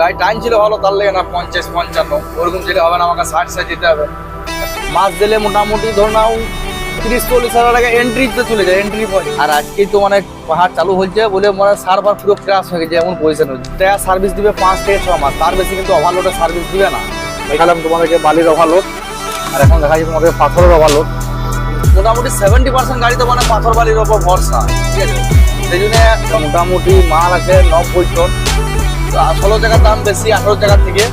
গাড়ি টাইম ছিল ভালো, তার লেগে না পঞ্চাশ, পঞ্চান্ন। ওরকম ছিল হবে না, আমাকে ষাট ষাট যেতে হবে। মাস দিলে মোটামুটি ধর নাও তিরিশ, চল্লিশ হাজার টাকা এন্ট্রিতে চলে যায় এন্ট্রি পয়েন্ট আর আজকেই তো মানে পাহাড় চালু হচ্ছে বলে মানে সার্ভার পুরো ক্রাশ হয়ে গেছে, এমন পজিশন হচ্ছে টায়ার সার্ভিস দিবে পাঁচ থেকে ছ মাস, তার বেশি কিন্তু ওভারলোডের সার্ভিস দিবে না। দেখালাম তোমাদেরকে বালির ওভারলোড আর এখন দেখা যাচ্ছে তোমাদের পাথরের ওভারলোড মোটামুটি সেভেন্টি পার্সেন্ট গাড়িতে মানে পাথর বালির ওপর ভরসা, ঠিক আছে? সেই জন্য মোটামুটি মাল আছে নব্বই টন ষোলো টাকার দাম বেশি, আঠারো টাকার থেকে।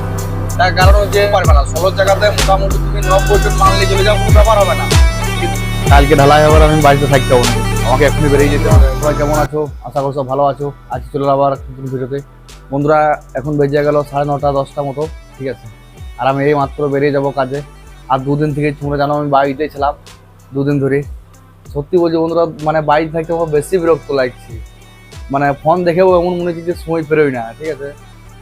তার কারণ হচ্ছে পারবে না ষোলো টাকাতে মোটামুটি তুমি নব্বই টন মাল নিয়ে চলে যাও, কোনো ব্যাপার হবে না। কালকে ঢালাই হবে, আমি বাড়িতে থাকতে হবে আমাকে এখনই বেরিয়ে যেতে হবে। সবাই কেমন আছো? আশা করছ ভালো আছো। আজকে চলে আবার নতুন ভিডিওতে। বন্ধুরা, এখন বেজে গেল সাড়ে নটা, দশটা মতো, ঠিক আছে? আর আমি এই মাত্র বেরিয়ে যাব কাজে। আর দুদিন থেকে, তোমরা জানো, আমি বাড়িতে ছিলাম দুদিন ধরে। সত্যি বলছি বন্ধুরা মানে বাড়ি থাকতে আমার বেশি বিরক্ত লাগছে। মানে ফোন দেখেও এমন মনে হচ্ছে যে সময় ফেরোই না, ঠিক আছে?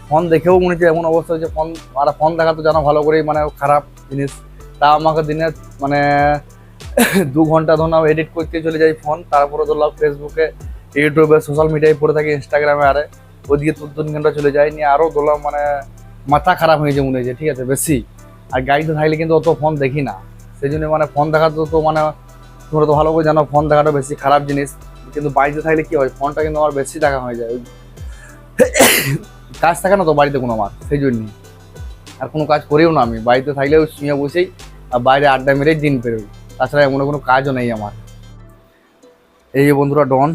ফোন দেখেও মনে হচ্ছে এমন অবস্থা হচ্ছে ফোন, আর ফোন দেখা তো জানো ভালো করেই মানে খারাপ জিনিস। তা আমাকে দিনে মানে দু ঘণ্টা ধরলাম এডিট করতে চলে যাই ফোন, তারপরে ধরলাম ফেসবুকে ইউটিউবে সোশ্যাল মিডিয়ায় পড়ে থাকি ইনস্টাগ্রামে আরে ওইদিকে দু ঘণ্টা চলে যায় নিয়ে আরও ধরলাম মানে মাথা খারাপ হয়েছে মনে হয়েছে ঠিক আছে? বেশি। আর গাড়িতে থাকলে কিন্তু অত ফোন দেখি না। সেই জন্য মানে ফোন দেখা তো তো মানে তোমরা তো ভালো করে জানো, ফোন দেখাটা বেশি খারাপ জিনিস। কিন্তু বাড়িতে থাকলে কি হয়? ফোনটা কিন্তু আমার বেশি দেখা হয়ে যায়। কাজ থাকে না তো বাড়িতে কোনো আমার, সেই জন্যই আর কোনো কাজ করিও না আমি। বাড়িতে থাকলে ওই শুয়ে বসেই আর বাইরে আড্ডা মেরেই দিন পেরোই তাছাড়া এমন কোনো কাজও নেই আমার। এই যে বন্ধুরা, ডন।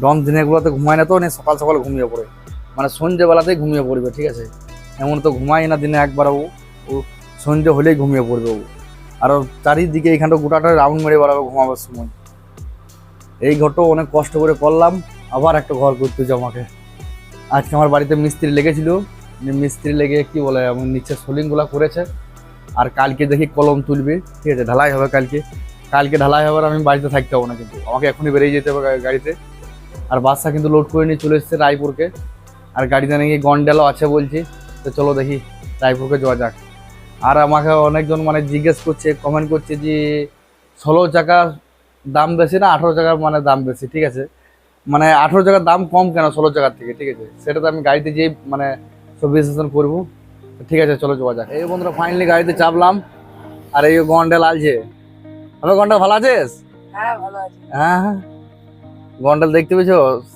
ডন দিনের গুলোতে ঘুমায় না তো, নিয়ে সকাল সকাল ঘুমিয়ে পড়ে। মানে সন্ধ্যেবেলাতেই ঘুমিয়ে পড়বে, ঠিক আছে? এমন তো ঘুমাই না দিনে একবার ও। ও সন্ধ্যে হলেই ঘুমিয়ে পড়বে ও। আর চারিদিকে এইখানটা গোটাটা রাউন্ড মেরে বেড়াবে ঘুমাবার সময়। এই ঘরটাও অনেক কষ্ট করে করলাম, আবার একটা ঘর করতে আমাকে। আজকে আমার বাড়িতে মিস্ত্রি লেগেছিল মিস্ত্রি লেগে কি বলে আমার নিচে সোলিংগুলো করেছে, আর কালকে দেখি কলম তুলবে, ঠিক আছে, ঢালাই হবে কালকে। কালকে ঢালাই হবে আমি বাড়িতে থাকতে হব না কিন্তু, আমাকে এখনই বেরিয়ে যেতে হবে গাড়িতে। আর বাসটা কিন্তু লোড করে নিয়ে চলে এসেছে রায়পুরকে। আর গাড়িতে নাকি গন্ডেলও আছে বলছি, তো চলো দেখি রায়পুরকে যাওয়া যাক। আর আমাকে অনেকজন মানে জিজ্ঞেস করছে কমেন্ট করছে যে, ষোলো চাকার দাম বেশি না আঠেরো চাকার মানে দাম বেশি ঠিক আছে? মানে আঠেরো জায়গার দাম কম কেন? ষোলো জায়গার থেকে ঠিক আছে? সেটা তো আমি গাড়িতে যেয়ে মানে সব বিশ্লেষণ করব। ঠিক আছে চলো যাওয়া যাক। এই বন্ধুরা ফাইনালি গাড়িতে চাপলাম। আর এই গন্ডেল আছে। আমি গন্ডেল ভালো আছিস? হ্যাঁ ভালো আছি। হ্যাঁ গন্ডেল দেখতে পেয়েছ?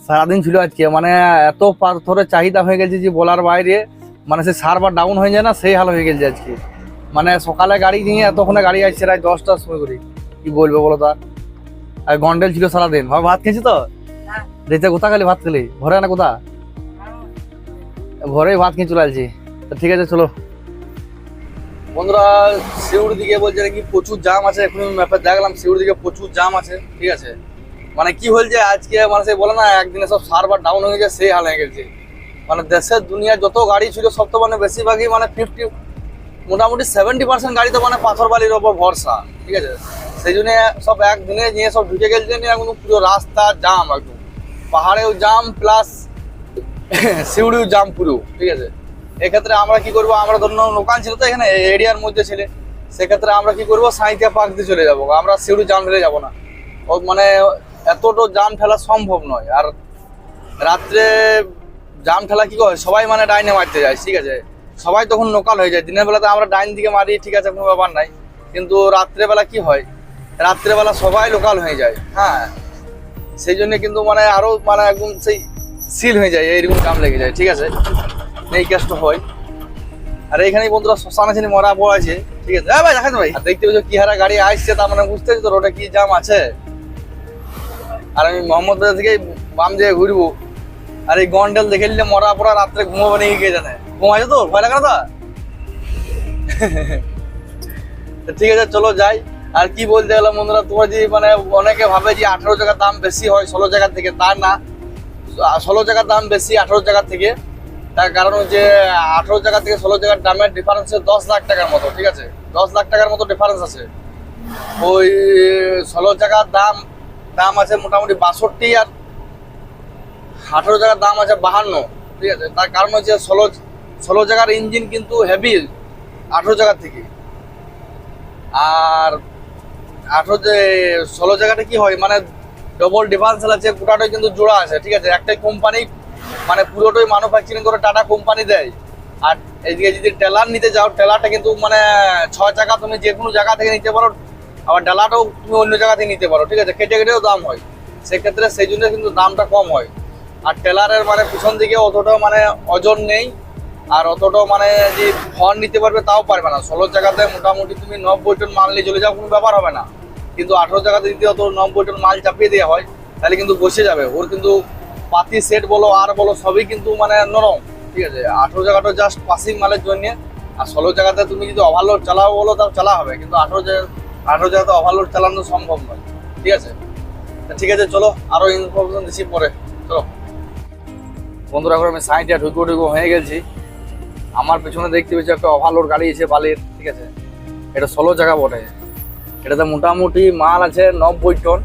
সারাদিন ছিল আজকে। মানে এত পাথরের চাহিদা হয়ে গেছে যে বলার বাইরে। মানে সে সারবার ডাউন হয়ে যায় না সেই হাল হয়ে গেছে আজকে। মানে সকালে গাড়ি নিয়ে এতক্ষণে গাড়ি আসছে রায় দশটার সময় করি। কি বলব বলো তার আর গন্ডেল ছিল সারাদিন। ভাত খেয়েছি তো? হ্যাঁ। দেখতে কোথা খালি ভাত খেলি? ঘরে না কোথা? ঘরেই ভাত খেয়ে চলে আসছি। তো ঠিক আছে চলো। বন্ধুরা সিউড় দিকে বলছে নাকি প্রচুর জাম আছে এখন ম্যাপে দেখলাম সিউড় দিকে প্রচুর জাম আছে ঠিক আছে? মানে কি হয়েছে আজকে মানে সে বলে না একদিনে সব সার্ভার ডাউন হয়ে গেছে সেই হাল হয়ে গেছে। মানে দেশের দুনিয়ার যত গাড়ি ছিল সব তো মানে বেশিরভাগই মানে ফিফটি মোটামুটি সেভেন্টি পার্সেন্ট গাড়ি তো মানে পাথর বালির ওপর ভরসা ঠিক আছে? সেই জন্য সব একদিনে নিয়ে সব ঢুকে গেছে, নিয়ে এখন পুরো রাস্তা জাম একদম। পাহাড়েও জাম প্লাস সিউড়িও জাম পুরো, ঠিক আছে? এক্ষেত্রে আমরা কি করব? আমরা ধরুন দোকান ছিল তো এখানে এরিয়ার মধ্যে ছেলে। সেক্ষেত্রে আমরা কি করব? সাঁইতিয়া পার্ক দিয়ে চলে যাব। আমরা সিউড়ি জাম ঠেলে যাব না। ও মানে এতটা জাম ঠেলা সম্ভব নয়। আর রাত্রে জাম ঠেলা কি করে? সবাই মানে ডাইনে মারতে যায়, ঠিক আছে? সবাই তখন লোকাল হয়ে যায়। দিনের বেলাতে আমরা ডাইন দিকে মারি, ঠিক আছে? কোনো ব্যাপার নাই। কিন্তু রাত্রেবেলা কি হয়? রাত্রেবেলা সবাই লোকাল হয়ে যায়। হ্যাঁ। সেই জন্য কিন্তু মানে আরও মানে একদম সেই সিল হয়ে যায়, এইরকম কাম লেগে যায়, ঠিক আছে? এই কেসটা হয়। আর এখানে বন্ধুরা শ্মশান আছে মরা পড় আছে, ঠিক আছে? হ্যাঁ ভাই দেখাতে ভাই। দেখতে পাচ্ছ কি হারা গাড়ি আসছে, তার মানে বুঝতে তো রোডে কি জাম আছে? আর আমি মোহাম্মদ থেকে বাম দিয়ে ঘুরবো। আর এই গন্ডেল দেখে নিলে মরা পড়া রাত্রে ঘুমাবো নাকি কে জানে? ঘুমাইছো তো? ভয় লাগে না তো ঠিক আছে, চলো যাই। আর কি বলতে গেলাম বন্ধুরা, তোমার যদি মানে অনেকে ভাবে যে আঠারো জায়গার দাম বেশি হয় ষোলো জায়গার থেকে, তা না। ষোলো জায়গার দাম বেশি আঠারো জায়গার থেকে। তার কারণ হচ্ছে আঠারো জায়গা থেকে ষোলো জায়গার দামের ডিফারেন্স দশ লাখ টাকার মতো, ঠিক আছে? দশ লাখ টাকার মতো ডিফারেন্স আছে। ওই ষোলো জায়গার দাম দাম আছে মোটামুটি বাষট্টি আর আঠারো জায়গার দাম আছে বাহান্ন, ঠিক আছে? তার কারণ হচ্ছে ষোলো ষোলো জায়গার ইঞ্জিন কিন্তু হেভি আঠারো জায়গার থেকে। আর আঠারো যে ষোলো জায়গাটা কি হয়? মানে ডবল ডিফারেন্সিয়াল আছে, গোটাটাই কিন্তু জোড়া আছে, ঠিক আছে? একটাই কোম্পানি মানে পুরোটাই ম্যানুফ্যাকচারিং করে টাটা কোম্পানি দেয়। আর এদিকে যদি টেলার নিতে যাও, টেলারটা কিন্তু মানে ছয় টাকা তুমি যে কোনো জায়গা থেকে নিতে পারো, আবার ডালাটাও তুমি অন্য জায়গা থেকে নিতে পারো, ঠিক আছে? কেটে কেটেও দাম হয়। সেক্ষেত্রে সেই জন্য কিন্তু দামটা কম হয়। আর টেলারের মানে পিছন দিকে অতটা মানে ওজন নেই। আর অতটাও মানে যে ফন নিতে পারবে তাও পারবে না। ষোলো জায়গাতে মোটামুটি তুমি নব্বই টন মাল নিয়ে চলে যাও, কোনো ব্যাপার হবে না। কিন্তু আঠেরো জায়গাতে যদি অত নব্বই টন মাল চাপিয়ে দেওয়া হয়, তাহলে কিন্তু বসে যাবে। ওর কিন্তু পাতি, সেট বলো, আর বলো, সবই কিন্তু মানে নরম। ঠিক আছে? আঠেরো জায়গাটা জাস্ট পাসিং মালের জন্যে। আর ষোলো জায়গাতে তুমি যদি ওভারলোড চালাও বলো, তাও চালা হবে। কিন্তু আঠেরো আঠেরো জায়গাতে ওভারলোড চালানো সম্ভব নয়। ঠিক আছে? ঠিক আছে, চলো আরও ইনফরমেশন দিচ্ছি পরে। চলো। বন্ধুরা, এখন আমি সাইডে ঢুকো ঢুকো হয়ে গেছি। আমার পেছনে দেখতে পেয়েছি একটা ওভারলোড গাড়ি এসে বালির, ঠিক আছে? এটা ষোলো জায়গা বটে। এটাতে মোটামুটি মাল আছে নব্বই টন।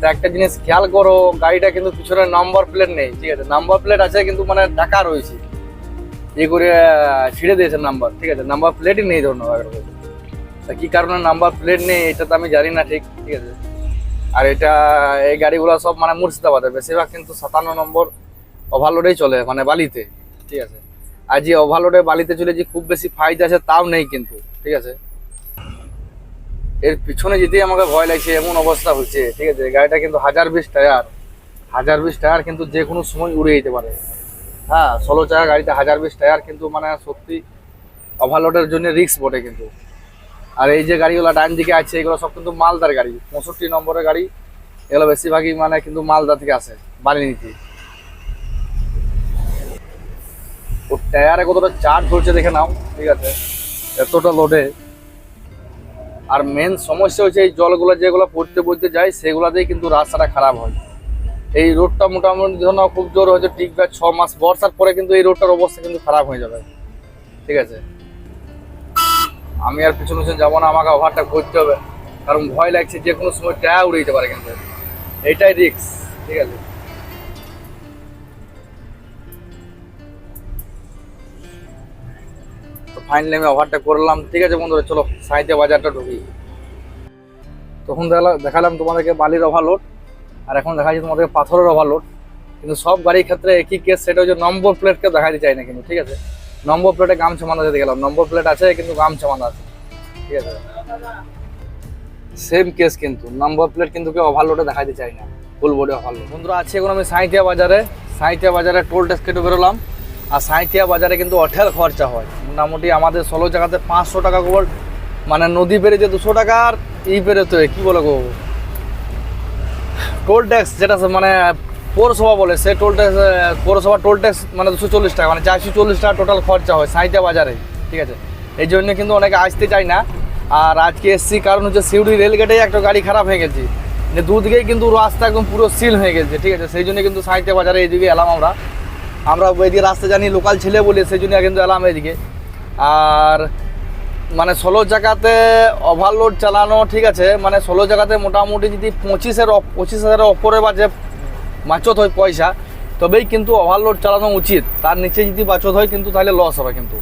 তো একটা জিনিস খেয়াল করো, গাড়িটা কিন্তু পিছনে নাম্বার প্লেট নেই, ঠিক আছে? নাম্বার প্লেট আছে কিন্তু মানে ঢাকা রয়েছে। ইয়ে করে ছিঁড়ে দিয়েছে নাম্বার ঠিক আছে? নাম্বার প্লেটই নেই ধরুন তা কী কারণে নাম্বার প্লেট নেই, এটা তো আমি জানি না ঠিক ঠিক আছে? আর এটা, এই গাড়িগুলো সব মানে মুর্শিদাবাদে বেশিরভাগ কিন্তু সাতান্ন নম্বর ওভারলোডেই চলে মানে বালিতে, ঠিক আছে? আর যে ওভারলোডে বালিতে চলে যে খুব বেশি ফায়দা আছে তাও নেই কিন্তু, ঠিক আছে? এর পিছনে যেতেই আমাকে ভয় লাগছে, এমন অবস্থা হচ্ছে, ঠিক আছে? গাড়িটা কিন্তু হাজার বিশ টায়ার, হাজার বিশ টায়ার কিন্তু যে কোনো সময় উড়ে যেতে পারে। হ্যাঁ ষোলো চাকা গাড়িতে হাজার বিশ টায়ার কিন্তু মানে সত্যি ওভারলোডের জন্য রিস্ক বটে কিন্তু। আর এই যে গাড়িগুলো ডান দিকে আছে, এগুলো সব কিন্তু মালদার গাড়ি, পঁয়ষট্টি নম্বরের গাড়ি। এগুলো বেশিরভাগই মানে কিন্তু মালদা থেকে আসে, বালিনীতি। ও টায়ারে কতটা চার্জ ধরছে দেখে নাও, ঠিক আছে? এতটা লোডে আর মেন সমস্যা হচ্ছে এই জলগুলো যেগুলো পড়তে পড়তে যায়, সেগুলোতেই কিন্তু রাস্তাটা খারাপ হয়। এই রোডটা মোটামুটি ধরো না খুব জোর হয়তো টিকবে ছ মাস বর্ষার পরে কিন্তু এই রোডটার অবস্থা কিন্তু খারাপ হয়ে যাবে। ঠিক আছে? আমি আর পিছনে পিছনে যাব না, আমাকে ওভারটা করতে হবে। কারণ ভয় লাগছে যে কোনো সময় টায়ার উড়ে যেতে পারে কিন্তু। এইটাই রিক্স ঠিক আছে? ফাইনালি আমি ওভারটা করলাম। ঠিক আছে বন্ধুরা, চলো সাইডে বাজারটা ঢুকি। তখন দেখালাম তোমাদেরকে বালির ওভারলোড আর এখন দেখা যাচ্ছে তোমাদেরকে পাথরের ওভারলোড কিন্তু সব গাড়ির ক্ষেত্রে একই কেস সেটা হচ্ছে নম্বর প্লেটকে দেখাতে চাই না কিন্তু, ঠিক আছে? নম্বর প্লেটে গামছা বাঁধা যেতে গেলাম। নম্বর প্লেট আছে, কিন্তু গামছা বাঁধা আছে। ঠিক আছে? সেম কেস কিন্তু নম্বর প্লেট কিন্তু কেউ ওভারলোডে দেখাতে চাই না। ফুল বডি ওভারলোড বন্ধুরা আছে এখন আমি সাঁইটিয়া বাজারে সাঁইটিয়া বাজারে টোল ট্যাক্স কেটে বেরোলাম। আর সাঁইটিয়া বাজারে কিন্তু অঠেল খরচা হয়। মোটামুটি আমাদের ষোলো জায়গাতে পাঁচশো টাকা করে মানে নদী পেরেছে দুশো টাকার ই পেরোতে কি বলে গো? টোল ট্যাক্স যেটা মানে পৌরসভা বলে, সে টোল ট্যাক্স পৌরসভা টোল ট্যাক্স মানে দুশো চল্লিশ টাকা মানে চারশো চল্লিশ টাকা টোটাল খরচা হয় সাঁইটা বাজারে, ঠিক আছে? এই জন্য কিন্তু অনেকে আসতে চায় না। আর আজকে এসছি, কারণ হচ্ছে সিউড়ি রেলগেটে একটা গাড়ি খারাপ হয়ে গেছে। যে দুদিকেই কিন্তু রাস্তা একদম পুরো সিল হয়ে গেছে, ঠিক আছে? সেই জন্য কিন্তু সাঁইটা বাজারে এইদিকে এলাম আমরা। আমরা এইদিকে রাস্তা জানি লোকাল ছেলে বলে, সেই জন্য কিন্তু এলাম এইদিকে আর মানে ষোলো জায়গাতে ওভারলোড চালানো, ঠিক আছে? মানে ষোলো জায়গাতে মোটামুটি যদি পঁচিশের পঁচিশ হাজারের ওপরে বা যে বাঁচত হয় পয়সা, তবেই কিন্তু ওভারলোড চালানো উচিত। তার নিচে যদি বাঁচত হয় কিন্তু তাহলে লস হবে কিন্তু।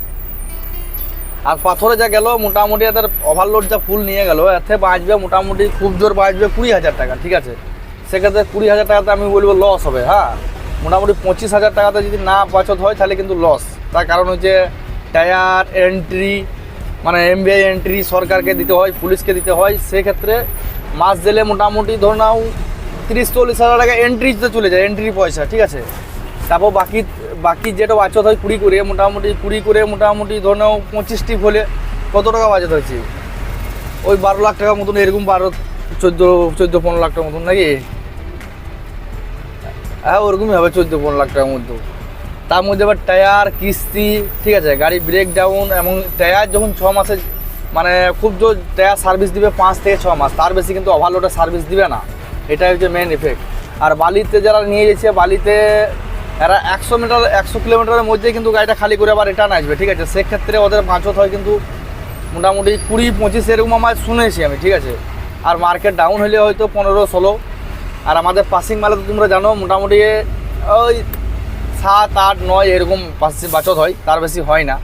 আর পাথরে যা গেল, মোটামুটি এদের ওভারলোড যা ফুল নিয়ে গেল, এতে বাঁচবে মোটামুটি খুব জোর বাঁচবে কুড়ি হাজার টাকা, ঠিক আছে? সেক্ষেত্রে কুড়ি হাজার টাকাতে আমি বলব লস হবে হ্যাঁ? মোটামুটি পঁচিশ হাজার টাকাতে যদি না বাঁচত হয়, তাহলে কিন্তু লস তার কারণ হচ্ছে টায়ার এন্ট্রি মানে এমবিআই এন্ট্রি সরকারকে দিতে হয়, পুলিশকে দিতে হয়, সেক্ষেত্রে মাস দিলে মোটামুটি ধরে নাও তিরিশ চল্লিশ হাজার টাকা এন্ট্রিতে চলে যায় এন্ট্রি পয়সা, ঠিক আছে? তারপর বাকি বাকি যেটা বাঁচত হয় কুড়ি করে মোটামুটি কুড়ি করে মোটামুটি ধরে নাও পঁচিশটি হলে কত টাকা বাজেট হয়েছে? ওই বারো লাখ টাকার মতন, এরকম বারো, চোদ্দ চোদ্দ পনেরো লাখ টাকার মতন নাকি? হ্যাঁ ওরকমই হবে, চোদ্দ পনেরো লাখ টাকার মধ্যে তার মধ্যে আবার টায়ার, কিস্তি, ঠিক আছে, গাড়ি ব্রেক ডাউন এবং টায়ার যখন ছ মাসে মানে খুব জোর টায়ার সার্ভিস দিবে পাঁচ থেকে ছ মাস, তার বেশি কিন্তু ওভারলোডে সার্ভিস দিবে না। এটাই হচ্ছে মেন ইফেক্ট আর বালিতে যারা নিয়ে গেছে বালিতে এরা একশো মিটার একশো কিলোমিটারের মধ্যে কিন্তু গাড়িটা খালি করে আবার রিটার্ন আসবে, ঠিক আছে? সেক্ষেত্রে ওদের বাঁচত হয় কিন্তু মোটামুটি কুড়ি পঁচিশ এরকম আমার শুনেছি আমি, ঠিক আছে? আর মার্কেট ডাউন হলে হয়তো পনেরো, ষোলো। আর আমাদের পাসিং মালে তো তোমরা জানো, মোটামুটি ওই সাত, আট, নয় এরকম বাচত হয়, তার বেশি হয় না।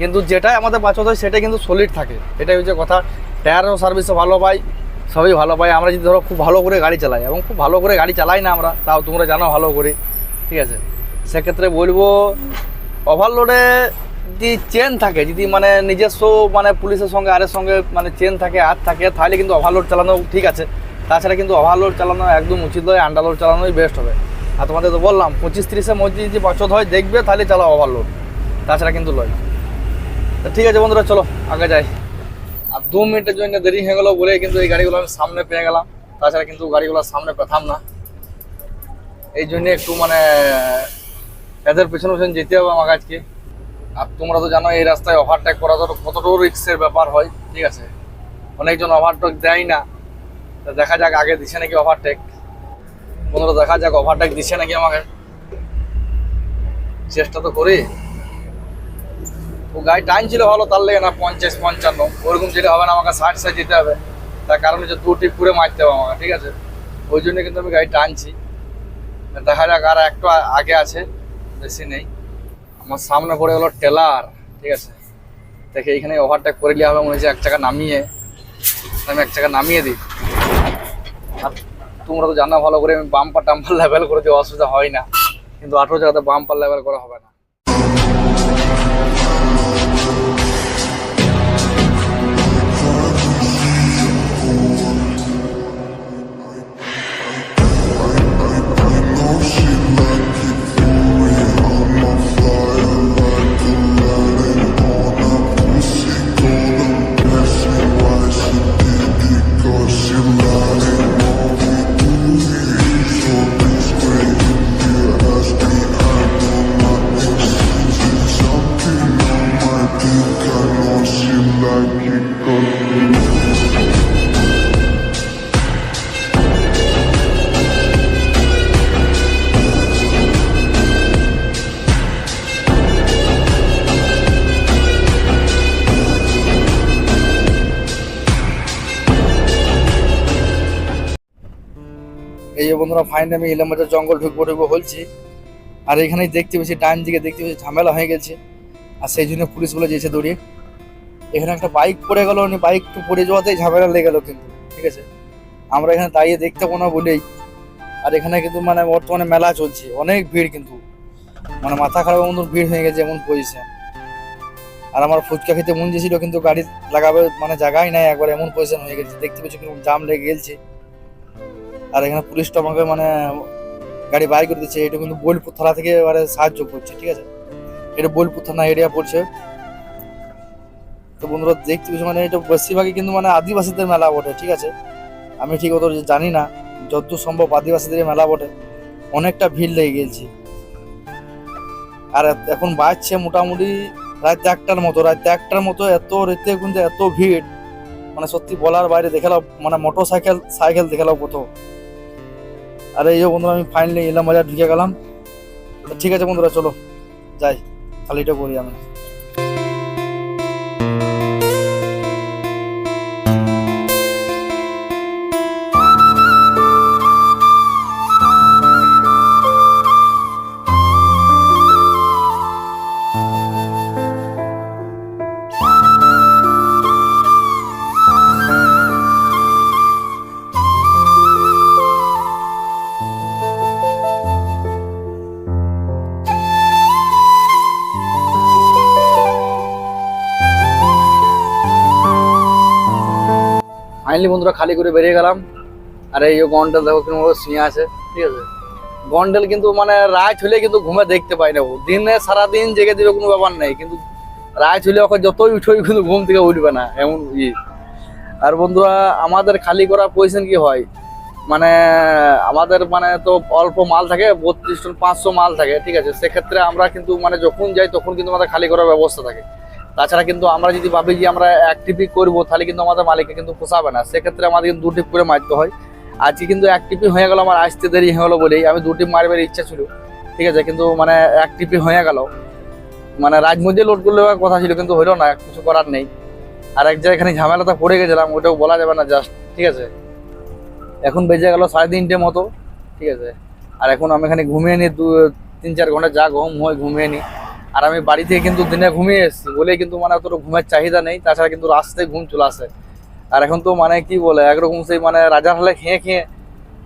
কিন্তু যেটাই আমাদের বাচত হয় সেটা কিন্তু সলিড থাকে। এটাই হচ্ছে কথা। টায়ারও সার্ভিসও ভালো পাই সবই ভালো পাই আমরা যদি ধরো খুব ভালো করে গাড়ি চালাই, এবং খুব ভালো করে গাড়ি চালাই না আমরা, তাও তোমরা জানো ভালো করে। ঠিক আছে? সেক্ষেত্রে বলব ওভারলোডে যদি চেন থাকে, যদি মানে নিজস্ব মানে পুলিশের সঙ্গে, আরের সঙ্গে মানে চেন থাকে, আর থাকে, তাহলে কিন্তু ওভারলোড চালানো ঠিক আছে। তাছাড়া কিন্তু ওভারলোড চালানো একদম উচিত নয় আন্ডারলোড চালানোই বেস্ট হবে। আর তোমাদের তো বললাম, পঁচিশ তিরিশের মধ্যে যদি বছর হয় দেখবে, তাহলে চালাও ওভারলোড তাছাড়া কিন্তু লয় তা ঠিক আছে বন্ধুরা, চলো, আগে যাই। আর দু মিনিটের জন্য দেরি হয়ে গেলো বলে কিন্তু এই গাড়িগুলো আমি সামনে পেয়ে গেলাম। তাছাড়া কিন্তু গাড়িগুলো সামনে পেতাম না। এই জন্য একটু মানে এদের পেছনে পেছনে যেতে হবে আমার আজকে। আর তোমরা তো জানো, এই রাস্তায় ওভারটেক করা তো কতটুকু রিক্সের ব্যাপার হয়, ঠিক আছে? অনেকজন ওভারটেক দেয় না। দেখা যাক, আগে দিছে নাকি ওভারটেক বন্ধুরা, দেখা যাক ওভারটেক দিচ্ছে নাকি আমাকে। চেষ্টা তো করি। ও গাড়ি টাইম ছিল ভালো, তার লেগে না, পঞ্চাশ, পঞ্চান্ন। ওরকম যেটা হবে না, আমাকে ষাট সাইড যেতে হবে। তার কারণ হচ্ছে দু টিপ করে মারতে হবে আমাকে, ঠিক আছে? ওই জন্য কিন্তু আমি গাড়ি টানছি। দেখা যাক আর একটু আগে আছে, বেশি নেই। আমার সামনে পড়ে গেলো টেলার, ঠিক আছে? দেখে এইখানে ওভারটেক করে নিয়ে হবে, মনে হচ্ছে এক টাকা নামিয়ে। আমি এক টাকা নামিয়ে দিই। তোমরা তো জানা ভালো করে আমি বাম্পার টাম্পার লেভেল করে দিয়ে অসুবিধা হয় না। কিন্তু আঠেরো জায়গাতে বাম্পার লেভেল করা হবে না। এই বন্ধুরা ফাইন আমি বাজার জঙ্গল ঢুকবো ঢুকবো বলছি। আর এখানেই দেখতে পেয়েছি ডান দিকে দেখতে পেয়েছি ঝামেলা হয়ে গেছে। আর সেই জন্য পুলিশগুলো যেছে দৌড়িয়ে এখানে একটা বাইক পড়ে গেল বাইক একটু পড়ে যাওয়াতেই ঝামেলা লেগে গেলো কিন্তু, ঠিক আছে? আমরা এখানে দাঁড়িয়ে দেখতে না বলেই। আর এখানে কিন্তু মানে বর্তমানে মেলা চলছে, অনেক ভিড় কিন্তু। মানে মাথা খারাপ মতন ভিড় হয়ে গেছে এমন পজিশন আর আমার ফুচকা খেতে মন চেয়েছিল কিন্তু গাড়ি লাগাবে মানে জায়গাই নাই, একবার এমন পজিশন হয়ে গেছে। দেখতে পেয়েছি জাম লেগে গেছে। আর এখানে পুলিশটা আমাকে মানে গাড়ি বাই করে দিচ্ছে। এটা কিন্তু বোলপুর থানা থেকে এবারে সাহায্য করছে, ঠিক আছে? এটা বোলপুর থানা এরিয়া পড়ছে। তো বন্ধুরা, দেখতে পেয়েছি মানে এটা বেশিরভাগই কিন্তু মানে আদিবাসীদের মেলা বটে, ঠিক আছে? আমি ঠিক অত জানি না যতদূর সম্ভব আদিবাসীদের মেলা বটে। অনেকটা ভিড় লেগে গেছে। আর এখন বাজছে মোটামুটি রাত একটার মতো, রাত একটার মতো এত রেতে কিন্তু এত ভিড়। মানে সত্যি বলার বাইরে দেখালাম মানে মোটর সাইকেল সাইকেল দেখালাম কত? আর এই যে বন্ধুরা, আমি ফাইনালি এলাম, বাজার ঢুকে গেলাম। ঠিক আছে বন্ধুরা, চলো, যাই। খালিটা করি আমি। ফাইনালি বন্ধুরা খালি করে বেরিয়ে গেলাম। আর এই গন্ডেল, দেখো কীরকম শুয়ে আছে, ঠিক আছে? গন্ডেল কিন্তু মানে রাত হলে কিন্তু ঘুমে দেখতে পাই না দিনে সারাদিন জেগে দিবে কোনো ব্যাপার নেই, কিন্তু রাত হলে ওকে যতই উঠোই কিন্তু ঘুম থেকে উঠবে না, এমন ই আর বন্ধুরা, আমাদের খালি করা পজিশন কি হয়? মানে আমাদের মানে তো অল্প মাল থাকে, বত্রিশ টন পাঁচশো মাল থাকে, ঠিক আছে? সেক্ষেত্রে আমরা কিন্তু মানে যখন যাই তখন কিন্তু আমাদের খালি করার ব্যবস্থা থাকে। তাছাড়া কিন্তু আমরা যদি ভাবি যে আমরা এক টিপি করব, তাহলে কিন্তু আমাদের মালিককে কিন্তু পোষাবে না। সেক্ষেত্রে আমাদের কিন্তু দু টিপ করে মারতে হয়। আজকে কিন্তু এক টিপি হয়ে গেল, আমার আসতে দেরি হয়ে গেলো বলেই আমি দু টিপ মারবার ইচ্ছা ছিল। ঠিক আছে, কিন্তু মানে এক টিপি হয়ে গেল। মানে রাজমধ্যে লোড করলে কথা ছিল, কিন্তু হইল না, কিছু করার নেই। আর এক জায়গায় এখানে ঝামেলাতে পড়ে গেছিলাম, ওটাও বলা যাবে না জাস্ট ঠিক আছে। এখন বেজে গেল সাড়ে তিনটে মতো, ঠিক আছে। আর এখন আমি এখানে ঘুমিয়ে নিই দু, তিন, চার ঘণ্টা যা ঘুম হয়, ঘুমিয়ে নিই আর আমি বাড়ি থেকে কিন্তু দিনে ঘুমিয়ে এসেছি। বলে কিন্তু মানে অতটা ঘুমের চাহিদা নেই, তাছাড়া কিন্তু রাস্তায় ঘুম চলে আসে। আর এখন তো মানে কি বলে, একরকম সেই মানে রাজার হলে খেয়ে খেয়ে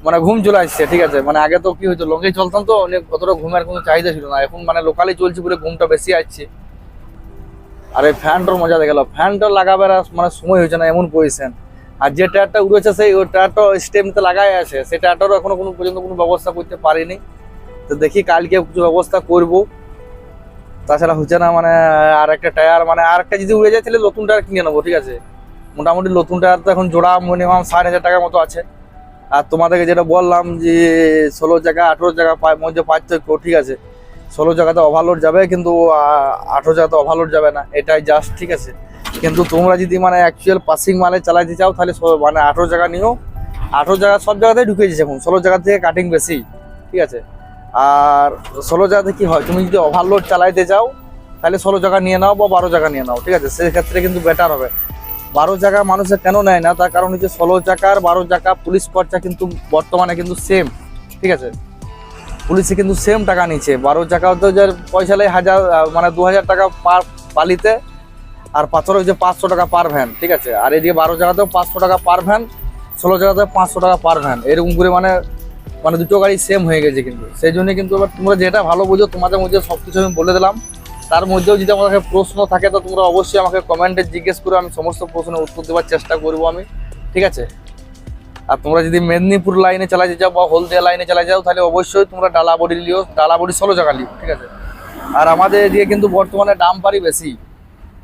মানে ঘুম চলে আসছে, ঠিক আছে? মানে আগে তো কি হতো লোকে চলতাম তো, অনেক অতটা ঘুমের কোনো চাহিদা ছিল না। এখন মানে লোকালে চলছে বলে ঘুমটা বেশি আসছে। আর এই ফ্যানটার মজা দেখে গেল ফ্যানটা লাগাবার মানে সময় হয়েছে না, এমন পজিশন। আর যে টায়ারটা উড়েছে সেই, ওই টায়ারটা স্টেমতে লাগাই আছে। সেই টায়ারটারও এখনও কোনো পর্যন্ত কোনো ব্যবস্থা করতে পারিনি। তো দেখি কালকে কিছু ব্যবস্থা করব। তাছাড়া হচ্ছে না মানে আর একটা টায়ার মানে আর একটা যদি উড়ে যায় তাহলে নতুন টায়ার কিনে নেব, ঠিক আছে? মোটামুটি নতুন টায়ার তো এখন জোড়া মিনিমাম ষাট হাজার টাকার মতো আছে। আর তোমাদেরকে যেটা বললাম যে, ষোলো জায়গা, আঠেরো জায়গা মধ্যে পার্থক্য, ঠিক আছে? ষোলো জায়গাতে ওভারলোড যাবে, কিন্তু আঠেরো জায়গাতে ওভারলোড যাবে না, এটাই জাস্ট ঠিক আছে? কিন্তু তোমরা যদি মানে অ্যাকচুয়াল পাসিং মালে চালাইতে চাও, তাহলে মানে আঠেরো জায়গা নিও। আঠেরো জায়গা সব জায়গাতেই ঢুকে যাচ্ছে এখন, ষোলো জায়গা থেকে কাটিং বেশি, ঠিক আছে? আর ষোলো জায়গাতে কি হয়? তুমি যদি ওভারলোড চালাইতে যাও, তাহলে ষোলো জায়গা নিয়ে নাও বা বারো জায়গা নিয়ে নাও, ঠিক আছে? সেক্ষেত্রে কিন্তু বেটার হবে। বারো জায়গা মানুষে কেন নেয় না? তার কারণ হচ্ছে ষোলো চাকার বারো চাকা পুলিশ খরচা কিন্তু বর্তমানে কিন্তু সেম ঠিক আছে? পুলিশে কিন্তু সেম টাকা নিচ্ছে। বারো চাকাও তো যে পয়সা নেই, হাজার মানে দু হাজার টাকা পার পালিতে আর পাথর হচ্ছে পাঁচশো টাকা পার ভ্যান ঠিক আছে? আর এদিকে বারো জায়গাতেও পাঁচশো টাকা পার ভ্যান ষোলো জায়গাতেও পাঁচশো টাকা পার ভ্যান এরকম করে মানে মানে দুটো গাড়ি সেম হয়ে গেছে কিন্তু। সেই জন্য কিন্তু এবার তোমরা যেটা ভালো বুঝো, তোমাদের মধ্যে সব কিছু আমি বলে দিলাম। তার মধ্যেও যদি আমার কাছে প্রশ্ন থাকে, তো তোমরা অবশ্যই আমাকে কমেন্টে জিজ্ঞেস করে আমি সমস্ত প্রশ্নের উত্তর দেওয়ার চেষ্টা করব আমি। ঠিক আছে? আর তোমরা যদি মেদিনীপুর লাইনে চালাতে যাও বা হলদিয়া লাইনে চালা যাও, তাহলে অবশ্যই তোমরা ডালা বডি লিও ডালা বডি ষোলো জায়গা লিও, ঠিক আছে? আর আমাদের এদিকে কিন্তু বর্তমানে ডাম্পারই বেশি।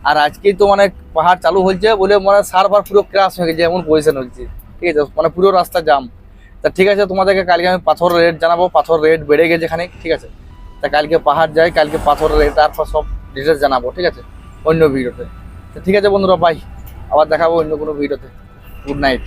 আর আজকেই তো মানে পাহাড় চালু হয়েছে বলে মানে সারবার পুরো ক্রাশ হয়ে গেছে, এমন পজিশন হচ্ছে ঠিক আছে? মানে পুরো রাস্তা জাম তা ঠিক আছে, তোমাদেরকে কালকে আমি পাথর রেট জানাব, পাথর রেট বেড়ে গেছে এখানে ঠিক আছে? তা কালকে পাহাড় যাই, কালকে পাথর রেট তারপর সব ডিটেলস জানাব, ঠিক আছে? অন্য ভিডিওতে। তো ঠিক আছে বন্ধুরা বাই আবার দেখাবো অন্য কোনো ভিডিওতে। Good night